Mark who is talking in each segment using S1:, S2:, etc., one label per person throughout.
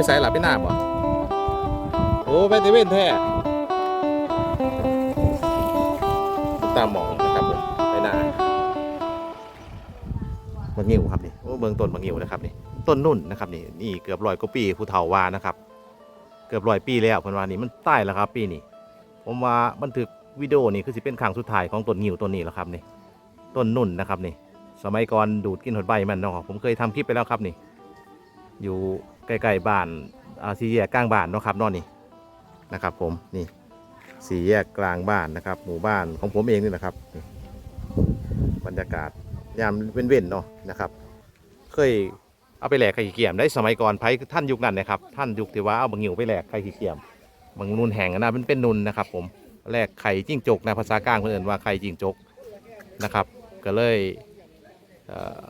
S1: ไปใส่หลับไปหน้าบ่โอ้ไปเตเว่นแท้ตามหมองนะครับผมไปหน้าบังงิวครับนี่โอ้เบื้องต้นบังงิวนะครับนี่ต้นนุ่นนะครับนี่นี่เกือบร้อยกว่าปีผู้เฒ่าว่านะครับ เกือบร้อยปีแล้วเพิ่นว่านี่มันตายแล้วครับ ปีนี้ผมว่าบันทึกวิดีโอนี่คือสิเป็นครั้งสุดท้ายของต้นงิ้วต้นนี้แล้วครับนี่ต้นนุ่นนะครับนี่สมัยก่อนดูดกินหดใบมันเนาะผมเคยทำคลิปไปแล้วครับนี่ อยู่ ใกล้ๆบ้านอาสี่แยกกลางบ้านเนาะครับนอนนี่นะครับ ผมนี่สี่แยกกลางบ้านนะครับ หมู่บ้านของผมเองนี่นะครับบรรยากาศยามเว้นๆเนาะนะครับ เคยเอาไปแหลกไข่ขี้เกียมได้สมัยก่อนไผท่านยุคนั้นนะครับท่านยุคที่ว่าเอาบางหิวไปแหลกไข่ขี้เกียมบางนุนแห้งอะนะมันเป็นนุนนะครับ ผมแหลกไข่จิ้งจกนะภาษากลางเพื่นเอนว่าไข่จิ้งจกนะครับ ก็เลย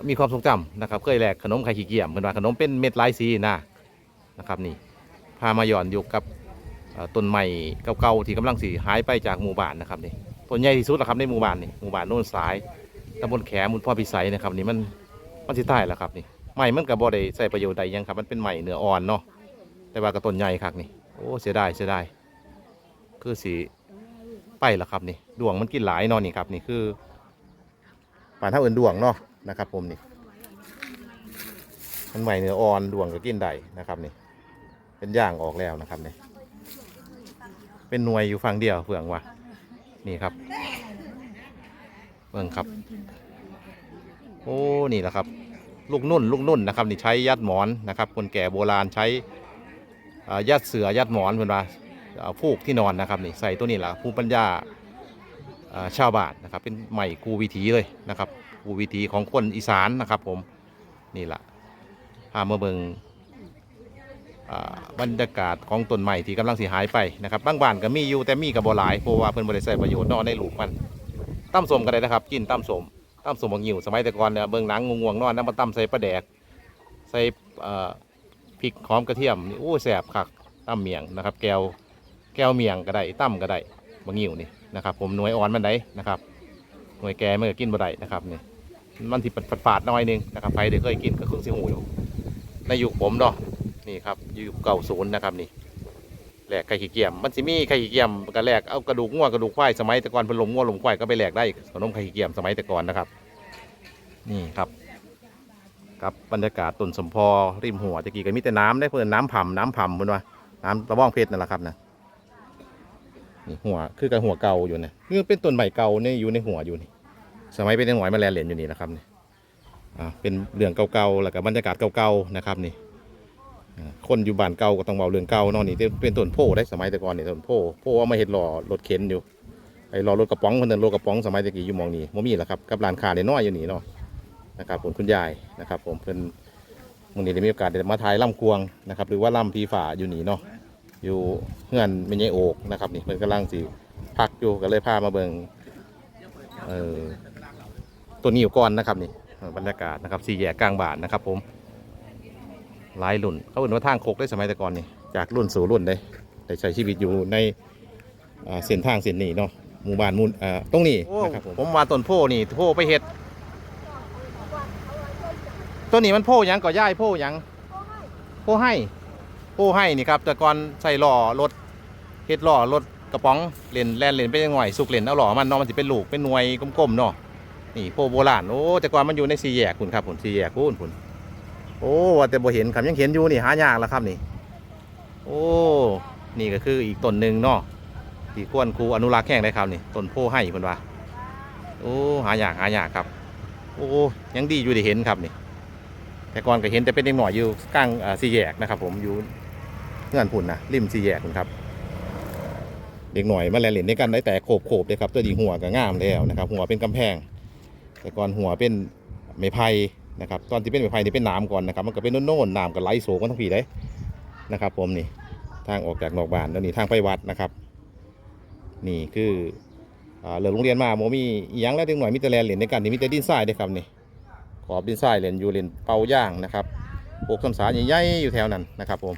S1: มีความทรงจำนะครับ เคยแหลกขนมไข่ขี้เกียมเป็นว่าขนมเป็นเม็ดลายสีนะ นะครับนี่พามาย้อนอยุคกับต้นไม้เก่าๆที่กำลังสีหายไปจากหมู่บ้านนะครับนี่ต้นใหญ่ที่สุดแล้วครับในหมู่บ้านนี่หมู่บ้านโน่นสายตำบลแขมุนพ่อพิสัยนะครับนี่มันมันสิใตายแล้วครับนี่ไม้มันกับบ่ได้ใส่ประโยชน์ใดยังครับมันเป็นไม้เนื้ออ่อนเนาะแต่ว่ากับต้นใหญ่ครับนี่โอ้เสียดายเสียดายคือสีไปแล้วครับนี่ดวงมันกินหลายเนาะนี่ครับนี่คือป่านเท่าอื่นดวงเนาะนะครับผมนี่มันใหม่เนื้ออ่อนดวงก็กินได้นะครับนี่ เป็นย่างออกแล้วนะครับนี่เป็นหน่วยอยู่ฝั่งเดียวเฟืองวะนี่ครับเฟืองครับ โอ้นี่แหละครับ ลูกนุ่น ลูกนุ่นนะครับ นี่ใช้ยัดหมอนนะครับ คนแก่โบราณใช้ยัดเสือยัดหมอนเป็นว่าอ่าฟูกที่นอนนะครับนี่ใส่ตัวนี้แหละภูมิปัญญาชาวบ้านนะครับเป็นใหม่กูวิถีเลยนะครับกูวิถีของคนอีสานนะครับผมนี่แหละพามาเบิงอ่า บรรยากาศของต้นใหม่ที่กำลังสิหายไปนะครับบางบ้านก็มีอยู่แต่มีกับ่หลายเพราะว่าเพิ่นบ่ได้ใช้ประโยชน์นอในลูกมันตั้มสมก็ได้นะครับ กินตั้มสมตั้มสมบางหิวสมัยแต่ก่อนเนี่ยเบิ่งหนังงวงนอนน้ำมาตั้มใส่ปลาแดก ใส่พริกหอมกระเทียมนี่โอ้แสบคักตั้มเมียงนะครับ แก้วแก้วเมียงก็ได้ตั้มก็ได้บางหิวนี่นะครับ ผมหน่วยอ่อนมันได้นะครับหน่วยแก่มันก็กินบ่ได้นะครับนี่มันที่ฝาดๆหน้อยนึงนะครับใครได้เคยกินก็คงสิหูอยู่ในยุคผมเนาะ นี่ครับอยุคเก่าศูนย์นะครับนี่แหลกไข่ขี้เกียมมันสิมีไข่ขี้เกียมก็แหลกเอากระดูกงัวกระดูกควายสมัยแต่ก่อนเป็นลมงัวลมควายก็ไปแหลกได้ขนมไข่ขี้เกียมสมัยแต่ก่อนนะครับ นี่ครับครับบรรยากาศต้นสมพอริมหัวตะกี้ก็มีแต่น้ำได้เพื่อนน้ำผ่ำน้ำผ่ำเพื่อนว่าน้ำตะว่องเพชรนั่นแหละครับนะนี่หัวคือกับหัวเก่าอยู่เนี่ยนี่เป็นต้นใหม่เก่าเนี่ยอยู่ในหัวอยู่นี่ สมัยเป็นหน่อยมาแลนเหรียญอยู่นี่นะครับนี่อ่าเป็นเรื่องเก่าๆแล้วก็บรรยากาศเก่าๆนะครับนี่ คนอยู่บ้านเก่าก็ต้องเบาเรื่องเก่าเนาะนี่เป็นต้นโพได้สมัยแต่ก่อนนี่ต้นโพโพเอามาเห็ดหล่อรถเข็นอยู่ไอ้หล่อรถกระป๋องคนเดินรถกระป๋องสมัยตะกี้อยู่มองนี้มมีแหละครับกับร้านค้าเนี่ยน้อยอยู่นี่เนาะนะครับผมคุณยายนะครับ ผมเพิ่นมองนี้ได้มีโอกาสได้มาถ่ายล่ำกวงนะครับ หรือว่าล่ำพีฝ่าอยู่นี่เนาะอยู่เฮือนไม่ใช่โอกนะครับนี่เพิ่นกำลังสิพักอยู่ก็เลยพามาเบิ่งเออตัวนี้อยู่ก่อนนะครับนี่บรรยากาศนะครับสี่แยกกลางบ้านนะครับผม หลายรุ่น เขาเป็นว่าทางโคกได้สมัยแต่ก่อนนี่จากรุ่นสู่รุ่นได้ได้ใช้ชีวิตอยู่ในอ่าเส้นทางเส้นนี้เนาะหมู่บ้านหมูลอ่าตรงนี้นะครับผมผมว่าต้นโพนี่โพไปเฮ็ดต้นนี้มันโพหยังก่อย่ายโพหยังโพให้โพให้นี่ครับแต่ก่อนใส่ล้อรถเฮ็ดล้อรถกระป๋องเลนแล่นเลนไปยังหน่อยสุกเลนเอาหล่อมันเนาะมันสิเป็นลูกเป็นหน่วยกลมๆเนาะนี่โพโบราณโอ้แต่ก่อนมันอยู่ในสี่แยกคุณครับผมสี่แยกคุณคุณ โอ้ว่าแต่บ่เห็นครับยังเห็นอยู่นี่หายากแล้วครับนี่ โอ้ นี่ก็คืออีกต้นหนึ่งเนาะที่ควรครูอนุรักษ์แห้งได้ครับนี่ต้นโพให้เพิ่นว่า โอ้หายากหายากครับ โอ้ยังดีอยู่ได้เห็นครับนี่ แต่ก่อนก็เห็นแต่เป็นเด็กหน่อยอยู่กลางสี่แยกนะครับ ผมอยู่เงื่อนพุ่นนะริมสี่แยกคุณครับเด็กหน่อยมาแลนเล่นในกันได้แต่โขบโขบเลยครับตัวดีหัวก็งามแล้วนะครับ หัวเป็นกำแพง แต่ก่อนหัวเป็นไม้ไผ่ นะครับตอนที่เป็นไม้ไผ่นี่เป็นน้ำก่อนนะครับมันก็เป็นโน่นๆน้ำก็ไหลโสกันทั้งผีได้นะครับผมนี่ทางออกจากนอกบ้านแล้วนี่ทางไปวัดนะครับ นี่คืออ่าเลิกโรงเรียนมาโมมีอหยังแล้วเด็กหน่อยมีแต่แลนเหรียญในกันนี่มีแต่ดินทรายเด้ครับนี่ขอบดินทรายเหรียญอยู่เหรียญเป่าย่างนะครับปลูกต้นสาใหญ่ๆอยู่แถวนั้นนะครับผม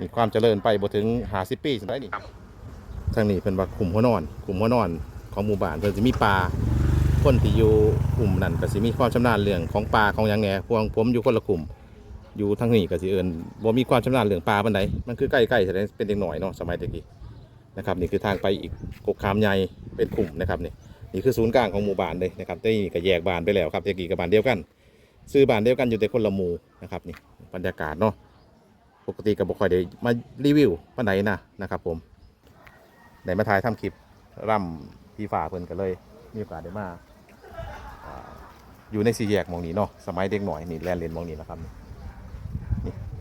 S1: มีความเจริญไปบ่ถึงหาสิปีสุดได้นี่ทางนี้เป็นว่าคุมหัวนอนคุมหัวนอนของหมู่บ้านเพิ่นจะมีปลา คนที่อยู่กลุ่มนั่นก็สิมีความชำนาญเรื่องของปลาของหยังแหน่พวกผมอยู่คนละกลุ่ม อยู่ทางนี้ก็สิเอิ้นบ่มีความชำนาญเรื่องป่าปานใดมันคือใกล้ๆแสดงเป็นเด็กหน่อยเนาะสมัยตะกี้นะครับนี่คือทางไปอีกกกขามใหญ่เป็นกลุ่มนะครับนี่นี่คือศูนย์กลางของหมู่บ้านเลยนะครับแต่นี่ก็แยกบ้านไปแล้วครับตะกี้กับบ้านเดียวกัน ซื้อบ้านเดียวกันอยู่แต่คนละหมู่นะครับนี่บรรยากาศเนาะปกติก็บ่ค่อยได้มารีวิวปานใดนะนะครับ ผมได้มาถ่ายทำคลิปร่ำพี่ฝ่าเพิ่นก็เลย มีโอกาสได้มาอ่า อยู่ในสี่แยกมองนี้เนาะสมัยเด็กหน่อยนี่แลนเลนมองนี้นะครับนี่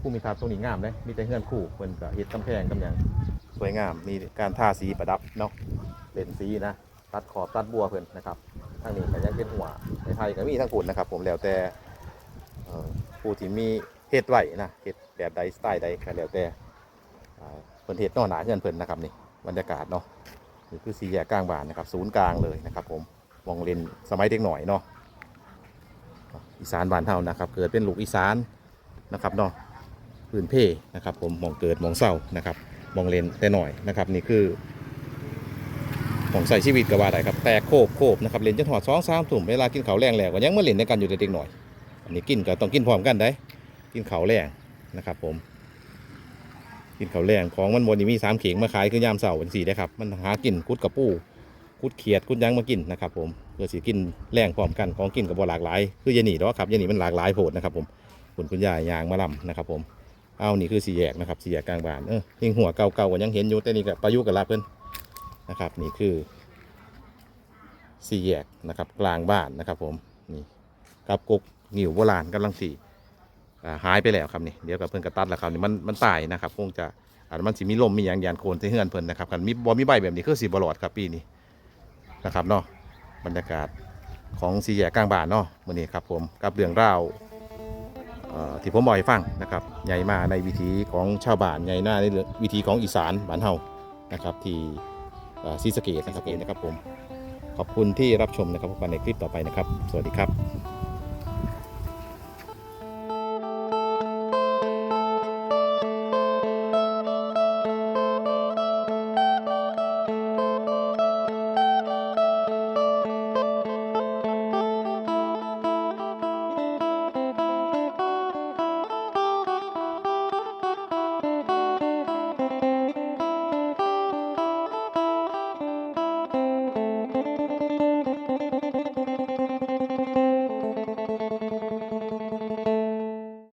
S1: ผู้มีครับตรงนี้งามเลยมีแต่เฮือนคู่เพิ่นก็เฮ็ดกำแพงกำยังสวยงามมีการทาสีประดับเนาะเลนสีนะตัดขอบตัดบัวเพิ่นนะครับทางนี้ก็ยังเป็นหัวในไทยก็มีทั้งคุณนะครับ ผมแล้วแต่ผู้ที่มีเฮ็ดไหวนะเฮ็ดแบบใดสไตล์ใดก็แล้วแต่เพิ่นเฮ็ดนอกหนาเฮือนเพิ่นนะครับนี่บรรยากาศเนาะนี่คือสี่แยกกลางบ้านนะครับ ศูนย์กลางเลยนะครับ ผมมองเลนสมัยเด็กหน่อยเนาะ อีสานบ้านเฮานะครับ เกิดเป็นลูกอีสานนะครับเนาะพื้นเพนะครับ ผมมองเกิดมองเศร้านะครับมองเลนแต่หน่อยนะครับ นี่คือมองใส่ชีวิตกับว่าไดครับแตกโคบโคบนะครับเลนจนหอดสองสามถุ่มเวลากินเขาแรงแล้วก็ยังมาเลนในกันอยู่เด็กหน่อย อันนี้กินก็ต้องกินพร้อมกันได้ กินเขาแรงนะครับผมกินเขาแรงของมันบนนี่มีสามเข่งมาขายคือยามเสาร์เป็นสี่ได้ครับ มันหากินกุดกับปู กุดเขียดกุดยังมากินนะครับผมเพื่อสิกินแรงพร้อมกันของกินกับบหลากหลาย คือยาหนีเนาะครับยาหนีมันหลากหลายโผดนะครับผมคุณคุณยายยางมาลำนะครับผมเอานี่คือสี่แยกนะครับสี่แยกกลางบ้านเออยิงหัวเก่าๆก็ยังเห็นอยู่แต่นี่กับประยุกต์กับลาเพิ่นนะครับนี่คือสี่แยกนะครับกลางบ้านนะครับผมนี่กับกกหนิวโบราณกำลังสี่หายไปแล้วครับนี่เดี๋ยวกับเพิ่นกระตัดแล้วครับนี่มันมันตายนะครับคงจะอาจมันสิมีลมมีอย่างยานโคนที่เฮือนเพิ่นนะครับกันมีบ่มีใบแบบนี้คือสีบลอดครับปีนี้ นะครับเนาะบรรยากาศของสี่แยกกลางบ้านเนาะมื้อนี้ครับผมกับเรื่องราวเอ่อที่ผมบอกให้ฟังนะครับใหญ่มาในวิถีของชาวบ้านใหญ่หน้าในวิถีของอีสานบ้านเฮานะครับที่ศรีสะเกตนะครับนะครับผมขอบคุณที่รับชมนะครับพบกันในคลิปต่อไปนะครับ สวัสดีครับ